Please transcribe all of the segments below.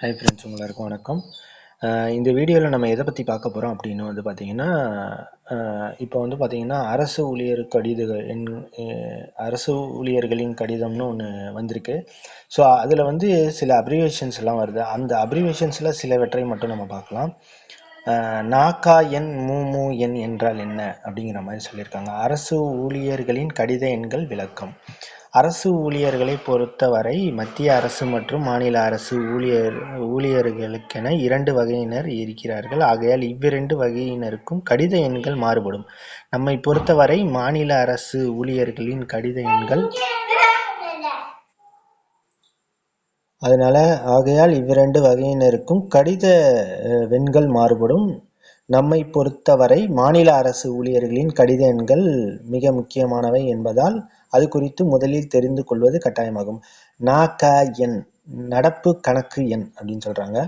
Hi friends எல்லாருக்கும் வணக்கம். இந்த வீடியோவில் நம்ம எதை பற்றி பார்க்க போகிறோம் அப்படின்னு வந்து பார்த்தீங்கன்னா இப்போ வந்து பார்த்தீங்கன்னா அரசு ஊழியர் கடிதங்கள் என் அரசு ஊழியர்களின் கடிதம்னு ஒன்று வந்திருக்கு. ஸோ அதில் வந்து சில அப்ரிவேஷன்ஸ் எல்லாம் வருது. அந்த அப்ரிவேஷன்ஸில் சிலவற்றை மட்டும் நம்ம பார்க்கலாம். நாக்கா எண் மூ மூ எண் என்றால் என்ன? அப்படிங்கிற மாதிரி சொல்லியிருக்காங்க. அரசு ஊழியர்களின் கடித எண்கள் விளக்கம். அரசு ஊழியர்களை பொறுத்தவரை மத்திய அரசு மற்றும் மாநில அரசு ஊழியர் ஊழியர்களுக்கென இரண்டு வகையினர் இருக்கிறார்கள். ஆகையால் இவ்விரண்டு வகையினருக்கும் கடித எண்கள் மாறுபடும். நம்மை பொறுத்தவரை மாநில அரசு ஊழியர்களின் கடித எண்கள் அதனால ஆகையால் இவ்விரண்டு வகையினருக்கும் கடித வெண்கள் மாறுபடும். நம்மை பொறுத்தவரை மாநில அரசு ஊழியர்களின் கடித எண்கள் மிக முக்கியமானவை என்பதால் அது குறித்து முதலில் தெரிந்து கொள்வது கட்டாயமாகும். நக எண் நடப்பு கணக்கு எண் அப்படின்னு சொல்றாங்க.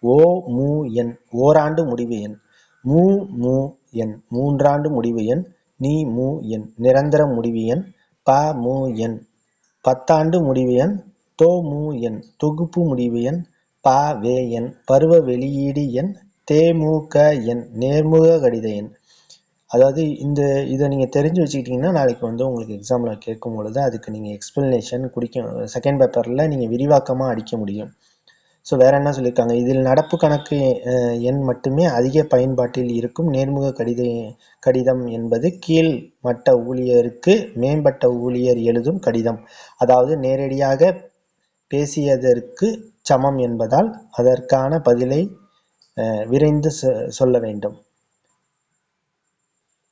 ஓ மு எண் ஓராண்டு முடிவு எண். மூ மு எண் மூன்றாண்டு முடிவு எண். நீ மு எண் நிரந்தர முடிவு எண். ப மு எண் பத்தாண்டு முடிவு எண். தோ மு எண் தொகுப்பு முடிவு எண். ப வே எண் பருவ வெளியீடு எண். தேமுக எண் நேர்முக கடித எண். அதாவது இந்த இதை நீங்கள் தெரிஞ்சு வச்சுக்கிட்டீங்கன்னா நாளைக்கு வந்து உங்களுக்கு எக்ஸாமில் கேட்கும் பொழுது அதுக்கு நீங்கள் எக்ஸ்பிளனேஷன் குடிக்க செகண்ட் பேப்பரில் நீங்கள் விரிவாக்கமாக அடிக்க முடியும். ஸோ வேற என்ன சொல்லியிருக்காங்க இதில் நடப்பு கணக்கு எண் மட்டுமே அதிக பயன்பாட்டில் இருக்கும். நேர்முக கடித கடிதம் என்பது கீழ் மட்ட ஊழியருக்கு மேம்பட்ட ஊழியர் எழுதும் கடிதம். அதாவது நேரடியாக பேசியதற்கு சமம் என்பதால் அதற்கான பதிலை விரைந்து சொ- சொல்ல வேண்டும்.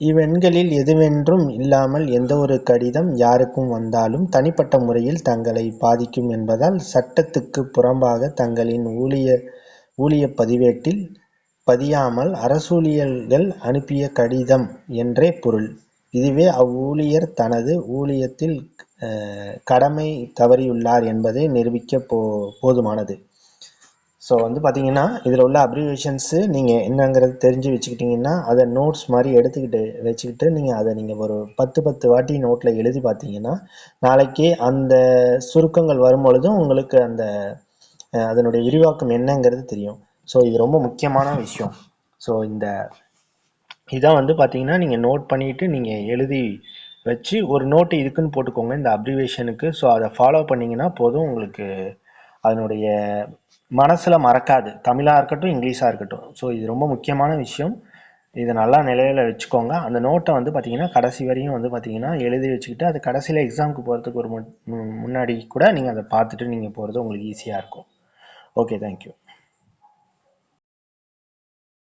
இவ்வெண்களில் எதுவென்றும் இல்லாமல் எந்த ஒரு கடிதம் யாருக்கும் வந்தாலும் தனிப்பட்ட முறையில் தங்களை பாதிக்கும் என்பதால் சட்டத்துக்கு புறம்பாக தங்களின் ஊழிய ஊழிய பதிவேட்டில் பதியாமல் அரசூழியர்கள் அனுப்பிய கடிதம் என்றே பொருள். இதுவே அவ்வூழியர் தனது ஊழியத்தில் கடமை தவறியுள்ளார் என்பதை நிரூபிக்க போ போதுமானது. ஸோ வந்து பார்த்தீங்கன்னா இதில் உள்ள அப்ரிவேஷன்ஸு நீங்கள் என்னங்கிறது தெரிஞ்சு வச்சுக்கிட்டிங்கன்னா அதை நோட்ஸ் மாதிரி எடுத்துக்கிட்டு வச்சுக்கிட்டு நீங்கள் அதை நீங்கள் ஒரு பத்து பத்து வாட்டி நோட்டில் எழுதி பார்த்தீங்கன்னா நாளைக்கு அந்த சுருக்கங்கள் வரும் பொழுதும் உங்களுக்கு அந்த அதனுடைய விரிவாக்கம் என்னங்கிறது தெரியும். ஸோ இது ரொம்ப முக்கியமான விஷயம். ஸோ இந்த இதான் வந்து பார்த்தீங்கன்னா நீங்கள் நோட் பண்ணிட்டு நீங்கள் எழுதி வச்சு ஒரு நோட்டு இதுக்குன்னு போட்டுக்கோங்க இந்த அப்ரிவேஷனுக்கு ஸோ அதை ஃபாலோ பண்ணிங்கன்னா போதும் உங்களுக்கு அதனுடைய மனசில் மறக்காது. தமிழாக இருக்கட்டும் இங்கிலீஷாக இருக்கட்டும். ஸோ இது ரொம்ப முக்கியமான விஷயம். இதை நல்லா நிலையில் வச்சுக்கோங்க. அந்த நோட்டை வந்து பார்த்தீங்கன்னா கடைசி வரையும் வந்து பார்த்தீங்கன்னா எழுதி வச்சுக்கிட்டு அது கடைசியில் எக்ஸாமுக்கு போகிறதுக்கு ஒரு முன்- முன்னாடி கூட நீங்கள் அதை பார்த்துட்டு நீங்கள் போகிறது உங்களுக்கு ஈஸியாக இருக்கும். Okay thank you